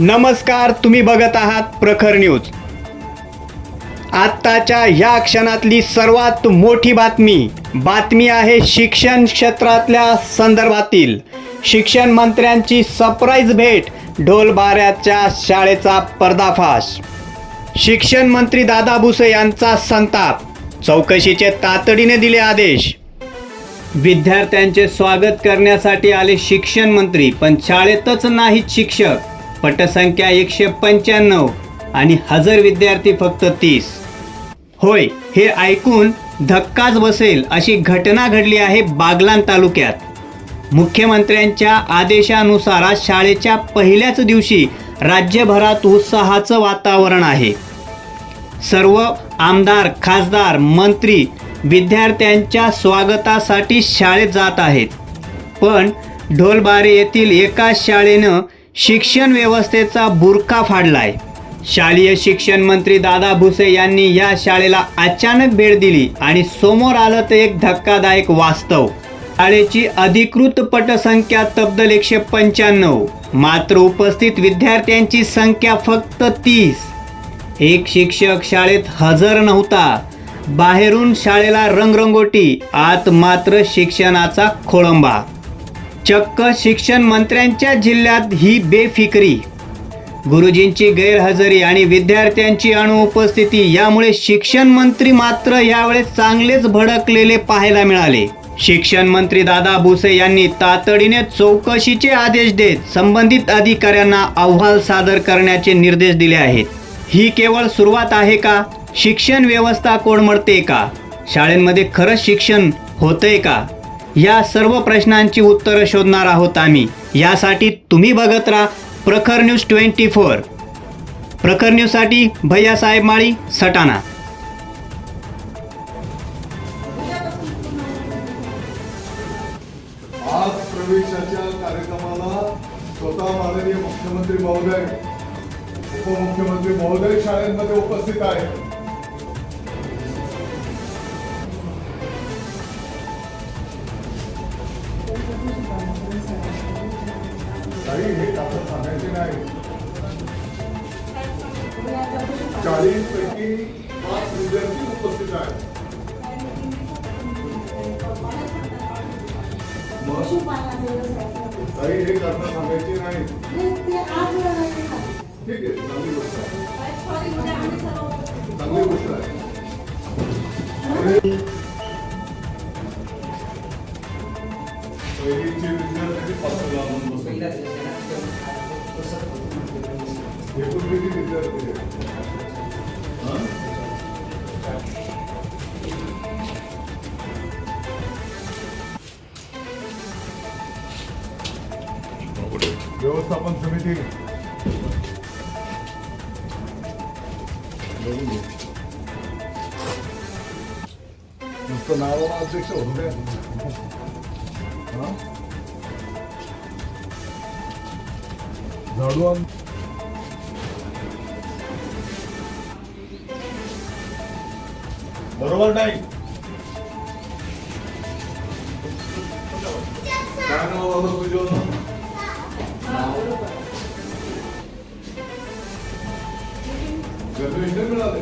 नमस्कार तुम्ही बघत आहात प्रखर न्यूज. आत्ताच्या ह्या क्षणातली सर्वात मोठी बातमी बातमी आहे शिक्षण क्षेत्रातल्या संदर्भातील. शिक्षण मंत्र्यांची सरप्राईज भेट ढोलबाऱ्याच्या शाळेचा पर्दाफाश. शिक्षण मंत्री दादा भुसे यांचा संताप चौकशीचे तातडीने दिले आदेश. विद्यार्थ्यांचे स्वागत करण्यासाठी आले शिक्षण मंत्री पण शाळेतच नाहीत शिक्षक. पटसंख्या एकशे पंच्याण्णव आणि हजर विद्यार्थी फक्त तीस. होय हे ऐकून धक्काच बसेल अशी घटना घडली आहे बागलान तालुक्यात. मुख्यमंत्र्यांच्या आदेशानुसार आज शाळेच्या पहिल्याच दिवशी राज्यभरात उत्साहाचं वातावरण आहे. सर्व आमदार खासदार मंत्री विद्यार्थ्यांच्या स्वागतासाठी शाळेत जात आहेत. पण ढोलबारे येथील एका शाळेनं शिक्षण व्यवस्थेचा बुरका फाडलाय. शालेय शिक्षण मंत्री दादा भुसे यांनी या शाळेला अचानक भेट दिली आणि समोर आलं तर एक धक्कादायक वास्तव. शाळेची अधिकृत पटसंख्या तब्दल एकशे पंच्याण्णव. मात्र उपस्थित विद्यार्थ्यांची संख्या फक्त तीस. एक शिक्षक शाळेत हजर नव्हता. बाहेरून शाळेला रंगरंगोटी आत मात्र शिक्षणाचा खोळंबा. चक्क शिक्षण मंत्र्यांच्या जिल्ह्यात ही बेफिक्री. गुरुजींची गैरहजेरी आणि विद्यार्थ्यांची अनुपस्थिती यामुळे शिक्षण मंत्री मात्र यावेळेस चांगलेच भडकलेले पाहायला मिळाले. शिक्षण मंत्री दादा भुसे यांनी तातडीने चौकशीचे आदेश देत संबंधित अधिकाऱ्यांना अहवाल सादर करण्याचे निर्देश दिले आहेत. ही केवळ सुरुवात आहे का? शिक्षण व्यवस्था कोडमडते का? शाळेमध्ये खरंच शिक्षण होतंय का? या सर्व प्रश्नांची उत्तरं शोधणार आहोत आम्ही. यासाठी तुम्ही बघत राहा प्रखर न्यूज ट्वेंटी फोर. प्रखर न्यूजसाठी भैयासाहेब माळी सटाणा. आज प्रवेशाच्या कार्यक्रमाला स्वतः माननीय मुख्यमंत्री महोदय उपमुख्यमंत्री महोदय शाळेमध्ये उपस्थित आहेत. चाळीस पैकी पाच विद्यार्थी उपस्थित आहेत काही हे करणं सांगायचे नाही ठीक आहे चांगली गोष्ट आहे चांगली गोष्ट आहे पहिलीचे विद्यार्थी पाच लावून बसले एकूण किती विद्यार्थी आहेत? हा? व्यवस्थापन समिती बघून घे. नुसतं नावाला अध्यक्ष होतो काय हा? झाडू आण बरोबर नाही काय नाव आलं तुझं गर्भेंद्र मिळाले